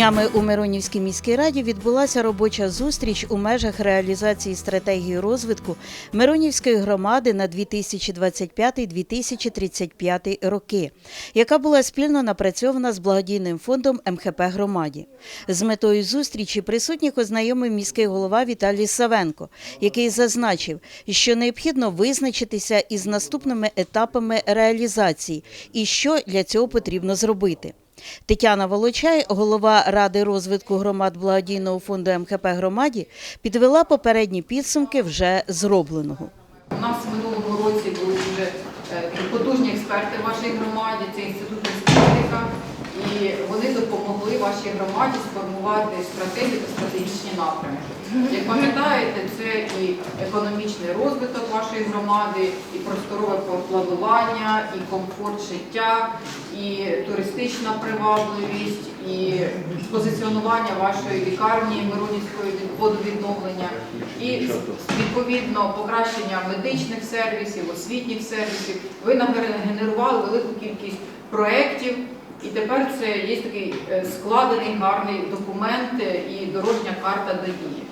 Днями у Миронівській міській раді відбулася робоча зустріч у межах реалізації стратегії розвитку Миронівської громади на 2025-2035 роки, яка була спільно напрацьована з благодійним фондом МХП громаді. З метою зустрічі присутніх ознайомив міський голова Віталій Савенко, який зазначив, що необхідно визначитися із наступними етапами реалізації і що для цього потрібно зробити. Тетяна Волочай, голова Ради розвитку громад благодійного фонду МХП громаді, підвела попередні підсумки вже зробленого. У нас в минулому році були вже е, потужні експерти в вашій громаді, це інститут інститутика, і вони допомогли вашій громаді сформувати стратегію та стратегічні напрями. Як пам'ятаєте, це і економічний розвиток вашої громади, і просторове планування, і комфорт життя, і туристична привабливість, і позиціонування вашої лікарні Миронівської водовідновлення, і відповідно покращення медичних сервісів, освітніх сервісів. Ви нагенерували велику кількість проєктів, і тепер це є такий е, складений гарний документ е, і дорожня карта до дії.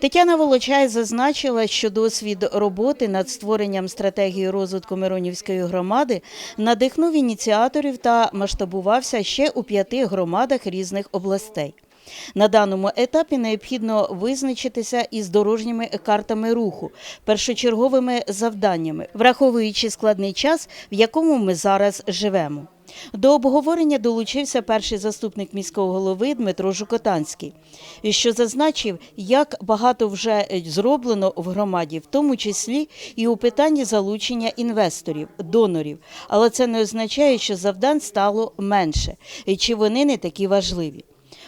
Тетяна Волочай зазначила, що досвід роботи над створенням стратегії розвитку Миронівської громади надихнув ініціаторів та масштабувався ще у п'яти громадах різних областей. На даному етапі необхідно визначитися із дорожніми картами руху, першочерговими завданнями, враховуючи складний час, в якому ми зараз живемо. До обговорення долучився перший заступник міського голови Дмитро Жукотанський, що зазначив, як багато вже зроблено в громаді, в тому числі і у питанні залучення інвесторів, донорів. Але це не означає, що завдань стало менше, чи вони не такі важливі.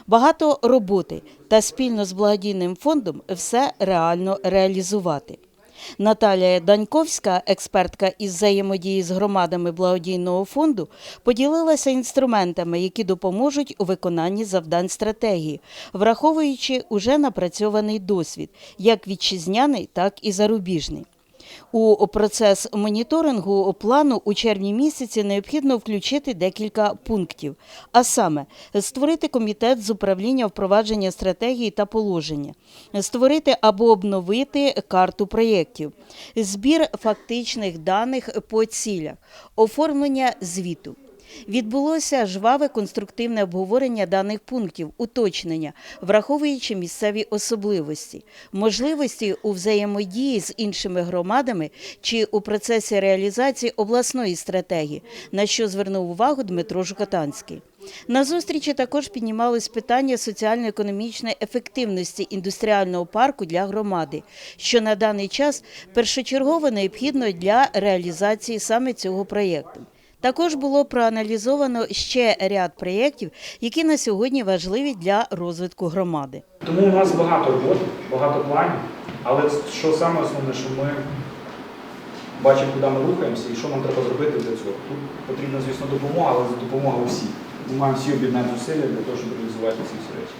Багато роботи та спільно з благодійним фондом все реально реалізувати. Наталія Даньковська, експертка із взаємодії з громадами благодійного фонду, поділилася інструментами, які допоможуть у виконанні завдань стратегії, враховуючи уже напрацьований досвід, як вітчизняний, так і зарубіжний. У процес моніторингу плану у червні місяці необхідно включити декілька пунктів, а саме створити комітет з управління впровадження стратегії та положення, створити або обновити карту проєктів, збір фактичних даних по цілях, оформлення звіту. Відбулося жваве конструктивне обговорення даних пунктів, уточнення, враховуючи місцеві особливості, можливості у взаємодії з іншими громадами чи у процесі реалізації обласної стратегії, на що звернув увагу Дмитро Жукотанський. На зустрічі також піднімались питання соціально-економічної ефективності індустріального парку для громади, що на даний час першочергово необхідно для реалізації саме цього проєкту. Також було проаналізовано ще ряд проєктів, які на сьогодні важливі для розвитку громади. Тому у нас багато роботи, багато планів, але що саме основне, що ми бачимо, куди ми рухаємося і що нам треба зробити для цього. Тут потрібна, звісно, допомога, але допомога усіх. Ми маємо всі об'єднати зусилля для того, щоб реалізувати ці всі речі.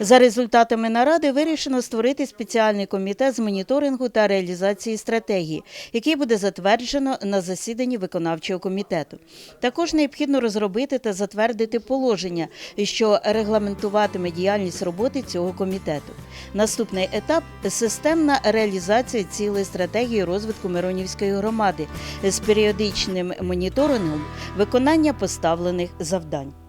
За результатами наради вирішено створити спеціальний комітет з моніторингу та реалізації стратегії, який буде затверджено на засіданні виконавчого комітету. Також необхідно розробити та затвердити положення, що регламентуватиме діяльність роботи цього комітету. Наступний етап системна реалізація цілої стратегії розвитку Миронівської громади з періодичним моніторингом виконання поставлених завдань.